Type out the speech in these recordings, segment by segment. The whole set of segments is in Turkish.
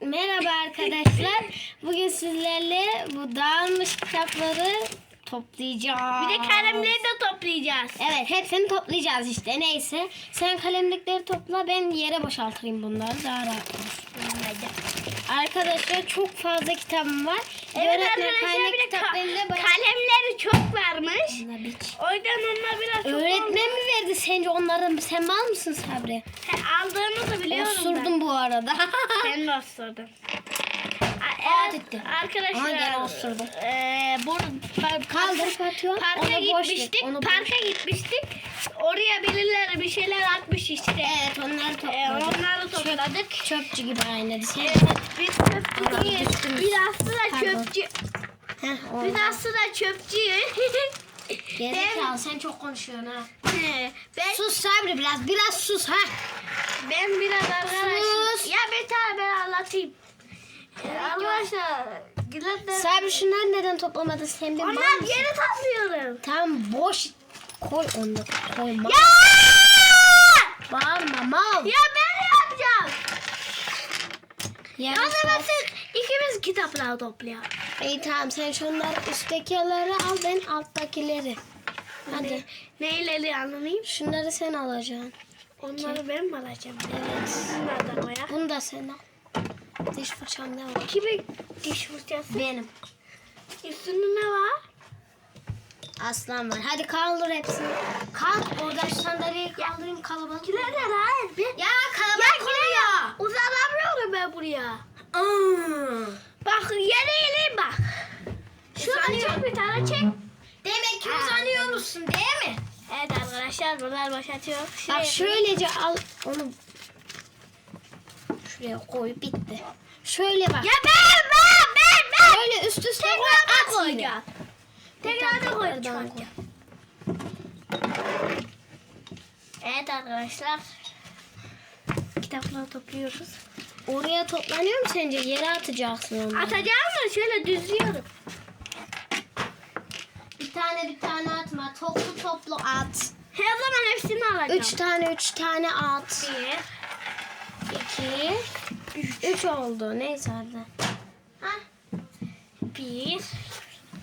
Merhaba arkadaşlar. Bugün sizlerle bu dağılmış kitapları toplayacağız. Bir de kalemleri de toplayacağız. Evet hepsini toplayacağız işte neyse. Sen kalemlikleri topla ben yere boşaltayım bunları daha rahat olur. Arkadaşlar çok fazla kitabım var. Evet Öğretmen arkadaşlar kaynak bir de ka- bayağı- kalemleri çok varmış. O yüzden onlar biraz çok Öğretmen mi verdi sence onların? Sen mal mısın Sabri? He, aldığını da biliyorum Osurdum bu arada. ben. Ben de osurdum. Gitti. Arkadaşlar. Aha, gene osurdum. Eee bu Kaldır Fatih. Parka Onu boş ver, gitmiştik. onu boş parka gitmiştik. Oraya birileri bir şeyler atmış işte. Evet onları Ee, topladık. onları topladık. Çöpçü gibi. Şey, Evet, biz çöpçü Aa, değiliz. düştünüz. Biz aslında Pardon. çöpçü. Heh, Biz oldu. aslında çöpçüyüz. Gerizekalı sen çok konuşuyorsun ha. Ben Sus Sabri biraz biraz sus ha. ben biraz arkadaşım. Sus. Ya bir tane ben anlatayım. Arkadaşlar Gülen Sabri şunları neden toplamadın sen bir mal Onlar mısın? geri topluyorum. Tam boş koy onu koyma. Ya! Bağırma mal. Ya ben yapacağım. Ya, Ya ben siz ikimiz kitapları toplayalım. İyi tamam sen şunları üsttekileri al ben alttakileri. Hadi. Neyleri anlamayayım? Şunları sen alacaksın. Onları ben mi alacağım? Evet. Bunları da koyalım. Bunu da sen al. Diş fırçam ne var? Kimin diş fırçası? Benim. Üstünde ne var? Aslan var. Hadi kaldır hepsini. Kalk orada şu sandalyeyi kaldırayım kalabalık. Kiler de hayır. Ben... Ya kalabalık oluyor. Uzanamıyorum ben buraya. Aa. Bak yere ineyim bak. Şuradan çek bir tane çek. Demek ki uzanıyor musun değil mi? Evet arkadaşlar bunlar boşaltıyor. Bak şöylece al onu şuraya koy bitti. Şöyle bak. Ya ben ben ben ben. Şöyle üst üste koy Tekrar da yine. koyacağım. Tekrar da koyacağım. Koy. Evet arkadaşlar. Kitapları topluyoruz. Oraya toplanıyor mu sence? Yere atacaksın onları. Atacağım da şöyle düzlüyorum. Bir tane bir tane atma. Toplu toplu at. Her zaman hepsini alacağım. Üç tane üç tane at. Bir. İki. Üç oldu. Neyse hadi. Hah. Bir.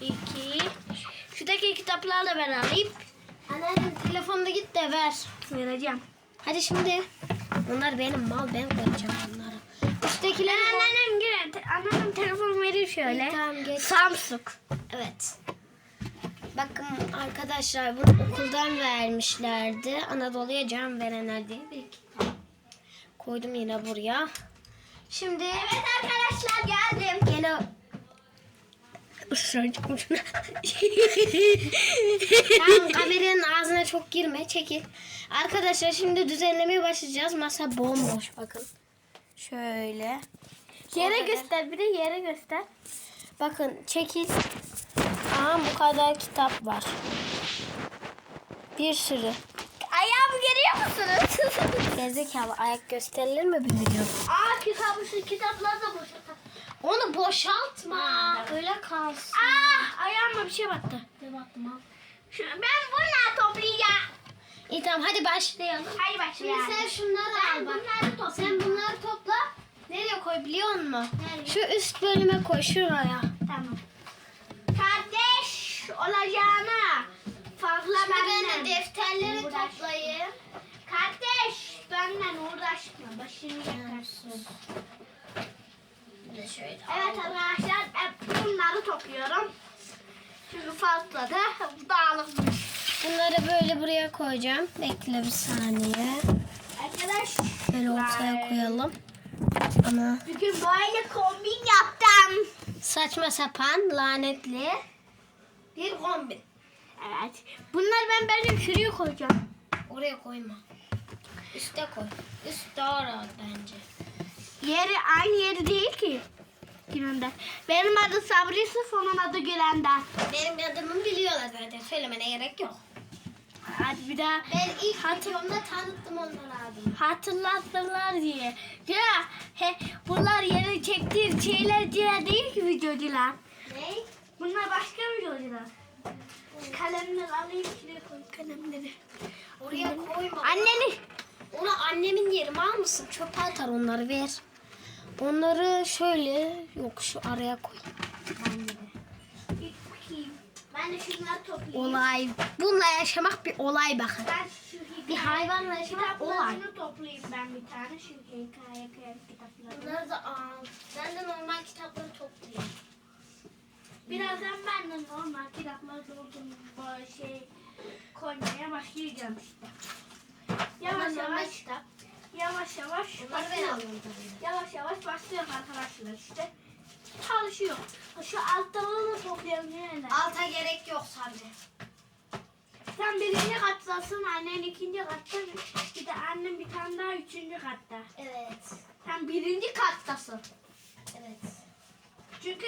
iki. Şuradaki kitapları da ben alayım. Anneannem telefonda git de ver. Vereceğim. Hadi şimdi. Bunlar benim mal ben koyacağım bunları. Ben Üsttekileri koy. anneannem girer. Anneannem telefon verir şöyle. İyi, tamam, geç. Samsung. Evet. Bakın arkadaşlar bunu okuldan vermişlerdi. Anadolu'ya can verenler diye bir kitap. Koydum yine buraya. Şimdi Evet arkadaşlar geldim. gene ısıracağım ucuna. tamam kameranın ağzına çok girme çekil. Arkadaşlar şimdi düzenlemeye başlayacağız. Masa bomboş bakın. Şöyle. Yere Orada- göster bir de yere göster. Bakın çekil. Aha bu kadar kitap var. Bir sürü. Ayağımı görüyor musunuz? Gerizekalı ayak gösterilir mi bir video? Aa kitabı şu kitapları da boşaltalım. Onu boşaltma. Ha, Öyle kalsın. Aa ayağıma bir şey battı. Ne baktım al. Şu, ben bunları toplayacağım. İyi tamam hadi başlayalım. Hadi Şimdi başlayalım. sen şunları Ben al bak. bunları toplayayım. Sen bunları topla. Nereye koy biliyor musun? Nereye? Şu üst bölüme koy şuraya. Tamam. Kardeş olacağına fazla Şimdi ben de defterleri toplayayım. Benden uğraşma. Başını yakarsın. Evet arkadaşlar ben bunları topluyorum. Çünkü fazla da dağılmış. Bunları böyle buraya koyacağım. Bekle bir saniye. Arkadaş Böyle ortaya koyalım. Ama bugün böyle kombin yaptım. saçma sapan lanetli bir kombin. Evet. Bunları ben böyle şuraya koyacağım. Oraya koyma. Üste koy. Üst daha rahat bence. Yeri aynı yeri değil ki. Gülender. Benim adım Sabri Yusuf, onun adı Gülender. Benim adımı biliyorlar zaten. Söylemene gerek yok. Hadi bir daha Ben ilk videomda tanıttım onları adımı. hatırlattılar diye. Ya he, bunlar yeni çektiğim şeyler diye değil ki videocular. Ne? Bunlar başka videocular. Kalemleri alayım şuraya koy kalemleri. Oraya koyma. Anneni. Onu annemin yeri mal mısın? Çöpe atar onları ver. Onları şöyle yok şu araya koy. Ben de şunları toplayayım. Olay. Bununla yaşamak bir olay bakın. Ben şu hikaye, Bir hayvanla yaşamak olay. toplayayım ben bir tane. Şu hikaye kıyak kitaplarını. Bunları da al. Ben de normal kitapları toplayayım. Birazdan ben de normal kitapları doldurma şey koymaya başlayacağım işte. Yavaş yavaş kitap. yavaş yavaş tabii. Yavaş yavaş başlıyorum arkadaşlar işte. Çalışıyor. Şu alttaları da toplayalım yani. Alta gerek yok sadece. Sen birinci kattasın, annen ikinci katta, bir de annem bir tane daha üçüncü katta. Evet. Sen birinci kattasın. Evet. Çünkü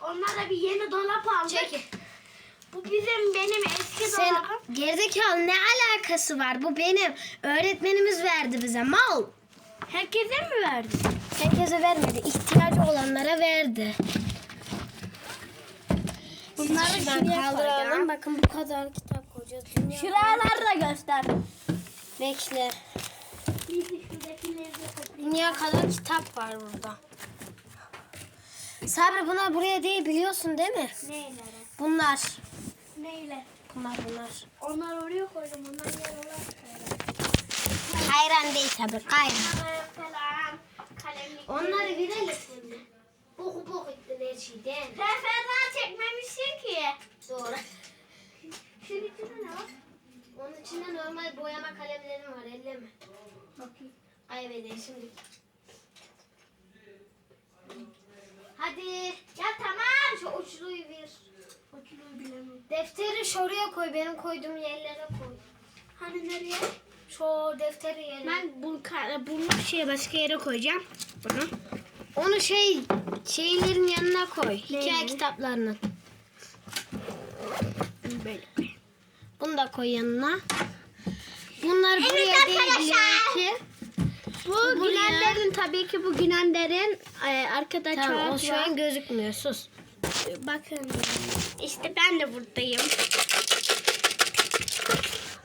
onlara bir yeni dolap aldık. Çekil. Bu bizim benim eski Sen dolabım. gerizekalı ne alakası var? Bu benim. Öğretmenimiz verdi bize. Mal. Herkese mi verdin? Herkese vermedi. İhtiyacı olanlara verdi. Bunları şuraya kaldıralım. Bakın bu kadar kitap koyacağız. Dünya Şuraları da göster. Bekle. Dünya kadar kitap var burada. Sabri bunlar buraya değil biliyorsun değil mi? Neylere? Bunlar. Neyle? Bunlar bunlar. Onlar oraya koydum. Onlar koydum. Hayran değil falan, kalemlik. Onları verelim şimdi. Boku boku ettin her şeyden. Referans çekmemişsin ki. Doğru. Şunun içinde ne var? Onun içinde normal boyama kalemlerim var. Elleme. Bakayım. Ay be şimdi. Hadi. Ya tamam. Şu uçluyu ver. Bakıyorum bilemiyorum. Defteri şuraya koy. Benim koyduğum yerlere koy. Hani nereye? Şu defteri yerine. Ben bu bunu şey başka yere koyacağım. Bunu. Onu şey şeylerin yanına koy. Hikaye kitaplarının. Böyle. Bunu da koy yanına. Bunlar Evet buraya arkadaşlar. değil ki. Bu Buraya- Günender'in tabii ki bu Günender'in e, arkada Tamam o şu an gözükmüyor. Sus. Bakın işte ben de buradayım.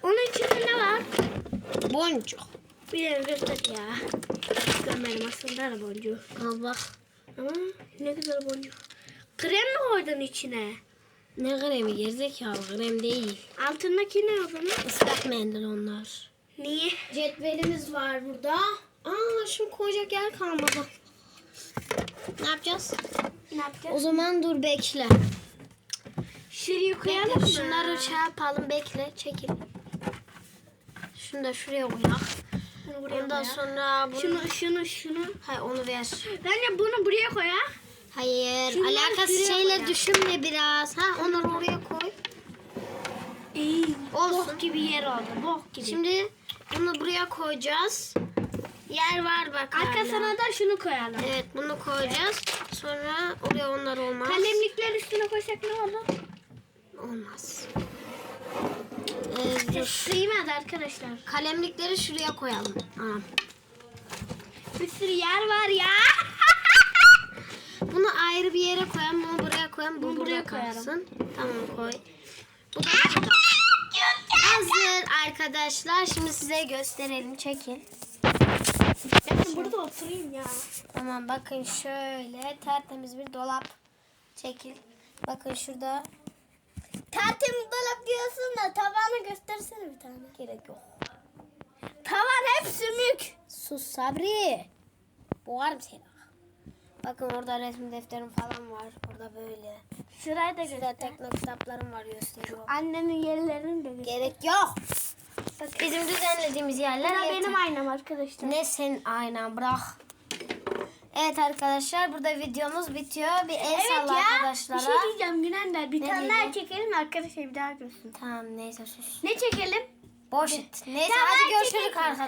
Onun içinde ne var? Boncuk. Bir de göster ya. Görmedim aslında da boncuğu. Al bak. Ama ne güzel boncuk. Krem mi koydun içine? Ne kremi gerizekalı krem değil. Altındaki ne o zaman? Islak mendil onlar. Niye? Cetvelimiz var burada. Aa şu koyacak yer kalmadı. Ne yapacağız? Ne O yapacağız? zaman dur bekle. Şurayı koyalım Bekle mı? şunları şey yapalım bekle çekil. Şunu da şuraya koyak. Bunu buraya Ondan koyalım. sonra bunu... Şunu şunu şunu. Hayır onu ver. Bence bunu buraya koyalım. Hayır Şunları alakasız şuraya şeyler koyalım. düşünme biraz. Ha onları oraya koy. İyi. Olsun. Bok gibi yer oldu. Bok gibi. Şimdi bunu buraya koyacağız. Yer var bak. Arkasına da şunu koyalım. Evet bunu koyacağız. Sonra oraya onlar olmaz. Kalemlikler üstüne koysak ne olur? Olmaz. Ee. Sığmadı arkadaşlar. Kalemlikleri şuraya koyalım. Anam. Bir sürü yer var ya. Bunu ayrı bir yere koyalım. Bunu buraya koyalım. Bu Bunu burada buraya koyalım. kalsın. Tamam koy. Bu da burada. Hazır arkadaşlar. Şimdi size gösterelim. Çekil. Ben burada oturayım ya. Tamam bakın şöyle tertemiz bir dolap. Çekil. Bakın şurada Tertemiz dolap diyorsun da tavanı göstersene bir tane. gerek yok. Tavan hep sümük. Sus Sabri. Boğarım seni. Bakın orada resim defterim falan var. Orada böyle. Şurayı da Şurada göster. tekno kitaplarım var gösteriyorum. Annemin yerlerini de göster. Gerek yok. Bizim düzenlediğimiz yerler Bura yeter. benim aynam arkadaşlar. Ne sen aynen bırak. Evet arkadaşlar burada videomuz bitiyor. Bir el Evet salla ya. arkadaşlara. Bir şey diyeceğim Günender. Bir Ne tane diyeceğim? daha çekelim arkadaşlar bir daha görsün. Tamam neyse sus. Ne çekelim? Boş et. Neyse Ya hadi görüşürüz arkadaşlar.